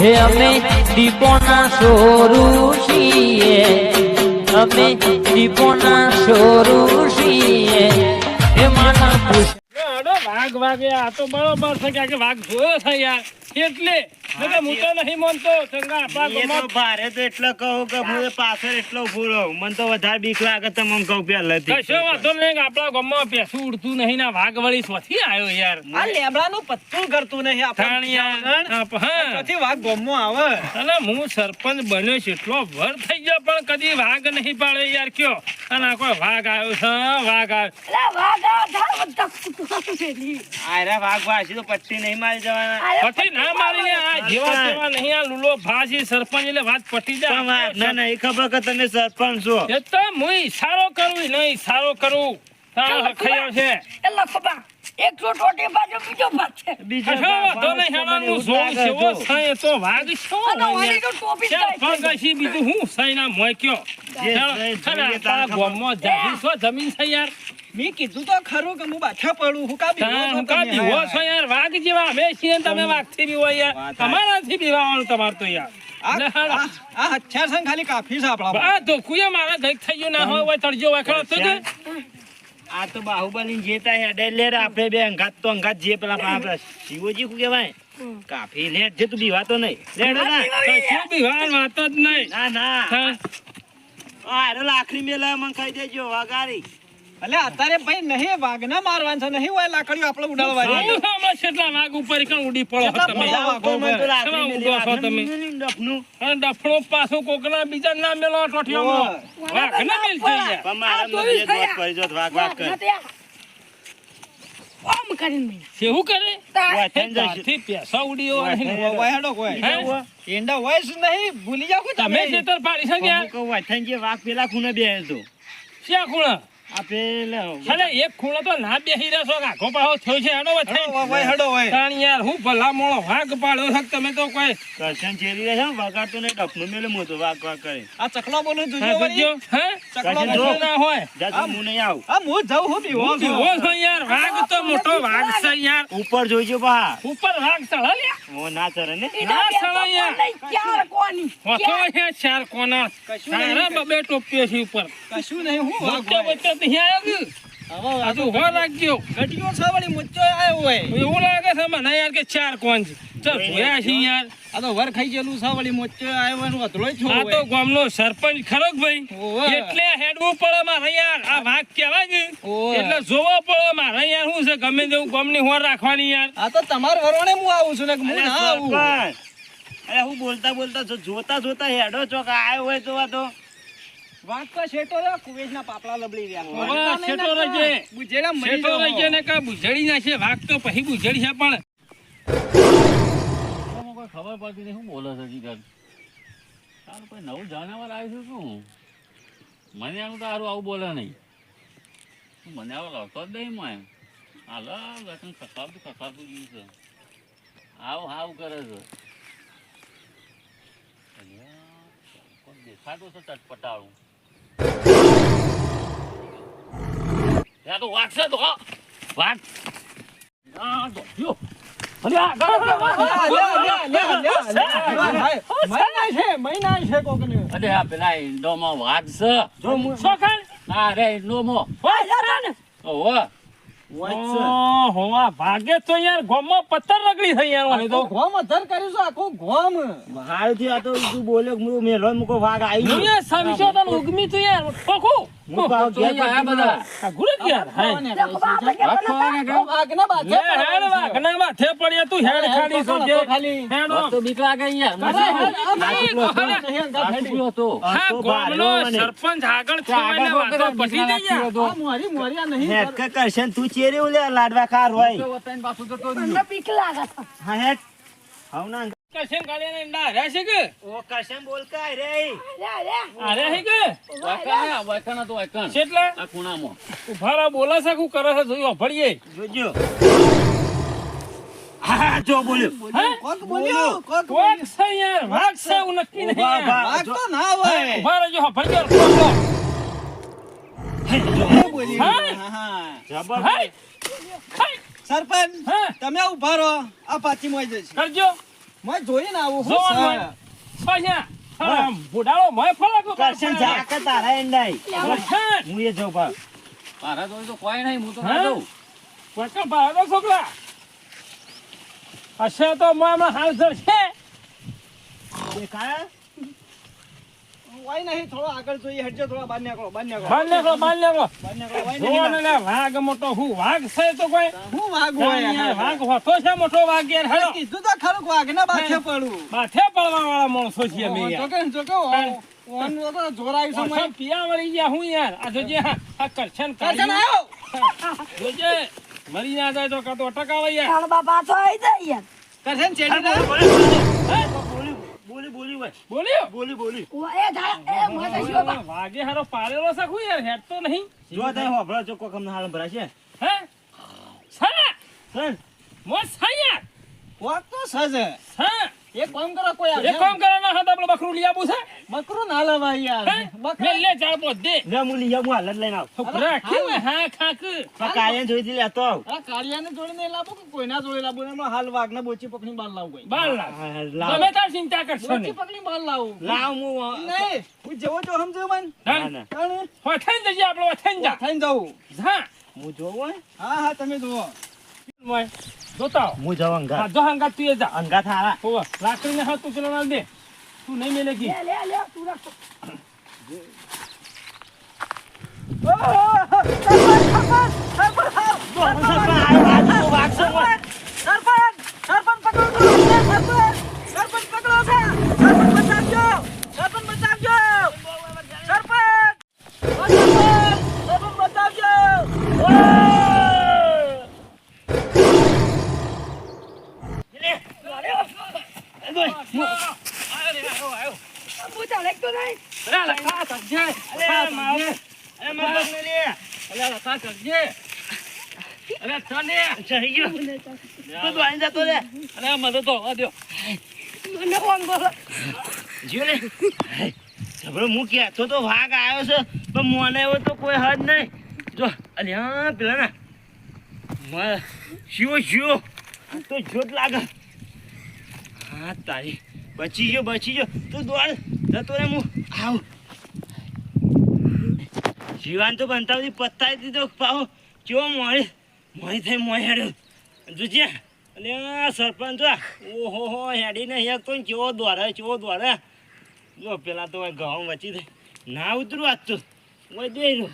હે અમે દીપોના સોરું છીએ. અમે દીપોના સોરું છીએ. હે માના વાઘ વાઘ આ તો બરોબર છે કે વાઘ જોયો છે યાર. એટલે? હું તો નહીં માનતો. ચંગા આપણા એ તો ગામમાં ભારે તો એટલે કહું કે હું પાછળ એટલો ઊભો મને તો વધારે બીક લાગે તમને કહું પહેલેથી. કશો વાંધો નહીં આપણા ગામમાં પેસું ઉડતું નહીં ને વાઘ વળી સ્વથી આવ્યો યાર. આ લેબડાનું પત્તું કરતું નહીં આપણે થાણ યાર આપ- હા. ક્યાંથી વાઘ ગોમમાં આવે. અને હું સરપંચ બન્યો છું એટલો વર થઈ ગયો પણ કદી વાઘ નહીં પાડ્યો યાર કયો? અને આ કોઈ વાઘ આવ્યો છે વાઘ આવ્યો. આયરા વાઘ વાસી તો પછી નહીં મારી જવાના. પછી ના મારી લે આ જેવા તેવા નહીં આ લુલો ભાજી સરપંચ એટલે વાત પટી પણ વાઘને જાય નહીં ખબર કે તમે સરપંચ છો. એ તો હું ઈશારો કરું નહીં ઈશારો કરું. તારો હરખાયો છે. બીજો કશો વાંધો નહીં હેડો હું જોઉં છું એવો છે એ તો વાઘ શું હોય યાર? ચાલ પગ હસી બીજું હું સહીના મોય કયો. જે ચાલ, સહી ચાલ, જોઈએ આ તારે ખબર. ગામમાં જાહેર છો જમીન છે યાર. મેં કીધું તો ખરું કે હું પાછા પડું. હું કા બીવો હું કા? બીવો છો યાર? વાઘ જેવા અમે છીએ તમે તમે વાઘથી બીવો યાર. તમારા થી બીવાનું તમારે તો યાર. આ હથિયાર ખાલી કાફી છે આપણા આ ધોકુએ મારા ગઈક થઈ ગયું ના હોય હોય તરજો વાખડો તો જ. આ તો બાહુબલી જેતા હેડે લે રે આપણે બે અંગાત તો અંગાત જે પેલા આપણા શિવજી શું કહેવાય? કાફી લેટ જે તું બીવાતો નહીં. લે હેડો ના કશું બીવાનું વાત જ નહીં. ના ના. હા. આ હેડો લાકડી મેલા મને ખાઈ દેજો વગારી એટલે અત્યારે ભાઈ નહીં વાઘના મારવાન છે નહીં હોય લાકડીઓ આપણે હમણાં છેટલા વાઘ ઉપર કણ ઉડી પડો તમે? ઊંઘો છો તમે? અને ડફણો પાછો કોકના બીજા ના મેલો ટોઠિયામાં વાઘ ના મેલ થઈ મારા મગજે દોત પડી જોત વાઘ વાઘ કરે. સેવું કરે? વાથેન જશે. ત્યાંથી પૈસા ઉડી એવા નહીં. હોય હેડો કોઈ? ઈંડા હોય નહીં ભૂલી જાવ કે તમે. જે ખેતર પાડી શક્યા કહું વાથેન જે વાઘ પેલા ખૂણે બેસે તો. શ્યા ખૂણા? અરે એક ખૂણો તો ના બેહી રહ્યો આખો પાહો થયો છે હેડો હેડો, હેડો હોય તાણ યાર હું ભલા મોણો વાઘ પાડ્યો છે તમે તો કોઈ કરશન ચેરી રહે છે વગાડતો નહીં, ડફનું મેલે મોટો વાઘ વાઘ કરે. આ ચકલો બોલું તું જો હે? ચકલો બોલું. ના હોય. જા હું નહીં આવું. આ હું જાઉં હું બીવો બીવો છું યાર વાઘ તો મોટો વાઘ છે યાર. ઉપર જોઈજો બા. ઉપર વાઘ ચડા ના ચરે ને. ના ચડા યાર. હોતો હે ચાર કોના? નહીં. બબે ટોપીઓ છે ઉપર. કશું નહીં હું વાઘ નહીં આવ્યો. હવે આ તો હો રાખજો. ઘટીઓ છે વળી મુચ્ચો આવ્યો હોય. એવું લાગે છે મને યાર કે ચાર કોણ છે. ચાલ જોયા છે યાર. આ તો વર ખાઈ ગયેલું છે વળી મુચ્ચો આવ્યો હોય ને છો આ તો ગામનો સરપંચ ખરો ભાઈ? એટલે હેડવું પડે મારે યાર આ ભાગ કહેવાય ને. એટલે જોવો પડે મારે યાર. શું છે? ગમે તેવું ગામની હોર રાખવાની યાર. આ તો તમાર વરવાણે હું આવું છું ને હું અરે ના આવું. અરે હું બોલતા બોલતા જોતા જોતા હેડો ચોક આયો હોય તો આ તો. તો શેટો રે કુવેજના પાપડા લબડી રહ્યા ઓવે, શેટો રહેજે. બુજેડા મરી. ને કા બુજડી તો પછી બુજડી છે પણ. કોઈ ખબર પડતી નહીં શું બોલે છે હજી ઘર તારું કોઈ નવું જાનવર આવ્યું છે શું? મને આનું તો સારું આવું બોલે નહીં. મને આવો લડતો જ નહીં મેં હાલ લખન ખસાવતું ખસાતું ગયું છે. આવું હાવ કરે છે. દેખાતું છે ચટપટાળું? ત્યાં તો વાઘ છે તો હા, વાઘ આ તો, યો. અલ્યા, લ્યા, લ્યા, લ્યા, લ્યા, લ્યા, લ્યા. મહિના છે મહિના છે કોકને અરે આ પેલા ઈંડોમાં વાઘ છે જો ઓહો આ ભાગે તો યાર ગામમાં પથ્થર રગડી થઈ યાર ઓને તો. ગોમ અધર કર્યું છે આખું ગોમ. હારું થી આ તો તું બોલ્યો કે હું મેલો મૂકો ભાગ આવી યાર સમજો તને ઉગમી તું યાર પાછો તો બીક લાગે બીક ચેરી લાડવા ખાર હોય. હતો. વતાઈને પાછું જતો રહ્યો. હા હેડ હવ ના કશેન ગાળીને ઈંડા હાર્યા છે કે? ઓ કરશન બોલ કાય રે હાર્યા છે કે? વાયકણ હે, વાયકણ હતો વાયકણ. આ ખૂણામાં. ઉભારા બોલા છે કરે છે જોયો ભળીએ જોજો. હા જો બોલ્યો. કોક બોલ્યો કોક કોક છે યાર વાક છે એવું નક્કી નહીં. વાઘ તો ના હોય. ઉભારા જો ભળજો કોક એ બોલી. હા? હા, હા. જબર. સરપંચ તમે ઊભા રહો. આ પાછી મોઈ જશે કરજો. મેં જોઈને આવું હું છે. પાછા. આમ ભૂડાળો મય ફલાકો કરશન જા કે તારા એંડાઈ કરશન. હું એ જાઉં પા મારા જોડે તો કોઈ નહીં હું તો? ના જઉં કોઈકા ભાડો છોકરા હશે તો મામા હાલ જશે દેખાય વાય નહીં થોડો આગળ જોઈએ હટજો થોડા બહાર નીકળો બહાર નીકળો. બાર નીકળો બાર નીકળો. બહાર નીકળો જોવો નહીં ને. વાઘ મોટો હું વાઘ છે તો કોઈ? હું વાઘ હોય યાર, વાઘ હોતો છે મોટો વાઘ યાર હેડો કીધું તો ખરું કે વાઘના બાથે પડું. માથે પડવા વાળા માણસો છીએ અમે યાર. કે જો કે ઓનું તો જોર આવ્યું છે ઓછા મને. પિયા વળી ગયા હું યાર. આ જોજે આ કરશન કરશન આવ્યો જોજે મરી ના જાય તો કાં તો આવે યાર. કરશન ચેડી દે બોલી બોલી બોલી? બોલી બોલ્યો બોલી બોલી વાગે હારો પારેલો છે હું યાર હેડ તો નહીં. જો તઈ હોભળો છો કોક અમને હાલ ભરાશે હે? સા સર. મો સા યાર તો સજે સા એક કામ કરો કોઈ એક કામ કરવાના હતા આપણે બકરું લઈ આવું છે. બકરું ના લેવાય યાર. બકરું લે લે ચાર પોત દે. લે હું લઈ આવું હાલ જ લઈને આવ. રાખી ને હા ખાક પણ જોઈ દી લેતો આવ. આ કાળિયાને જોડીને લાવો કે કોઈના જોડે લાવો? એમાં હાલ વાઘને બોચી પકડી બાર લાવું કોઈ બાર લાવ. તમે તાર ચિંતા કરશો બોચી પકડી બાર લાવું. લાવ હું નહીં. હું જેવો જો સમજો મન? ના ના તાણે? હો આપણે થઈને જા. થઈને જવું. હા. હું જોઉં હા. હા તમે જુઓ. મોય જોતા. હું જાઉં અંગાત. હા જો હંગાત તું એ જા. અંગાત હારા. હોવા લાકડીને હાથ તું ચલાવવા દે. તું નહીં મેલેગી. અરે લખા કરજે અરે મારે અરે મદદ ને લે અરે લખા કરજે અરે ગયો. તો. જતો રે. અરે મદદ તો આવવા દ્યો. જીઓ ને જબરો હું કહેતો તો વાઘ આવ્યો છે પણ મને એવો તો કોઈ હદ નહીં જો અલ્યા પેલા ના. મ- શિવો શિવો. તો જોત લાગે. હા તારી. બચી ગયો બચી ગયો. તું દોડ. જતો રે હું આવ. જીવાન તો બનતાવતી પત્તા દીધો પાહો કેવો મોડી. મોડી થઈ મોય હેડ્યો જોજે અને સરપંચ ઓહો હો હેડીને એક તો ચેવો દોરે ચેવો દોરે જો પેલા તો ઘઉં વચી થઈ ના ઉતરું આજ તો. હું દે રહ્યો.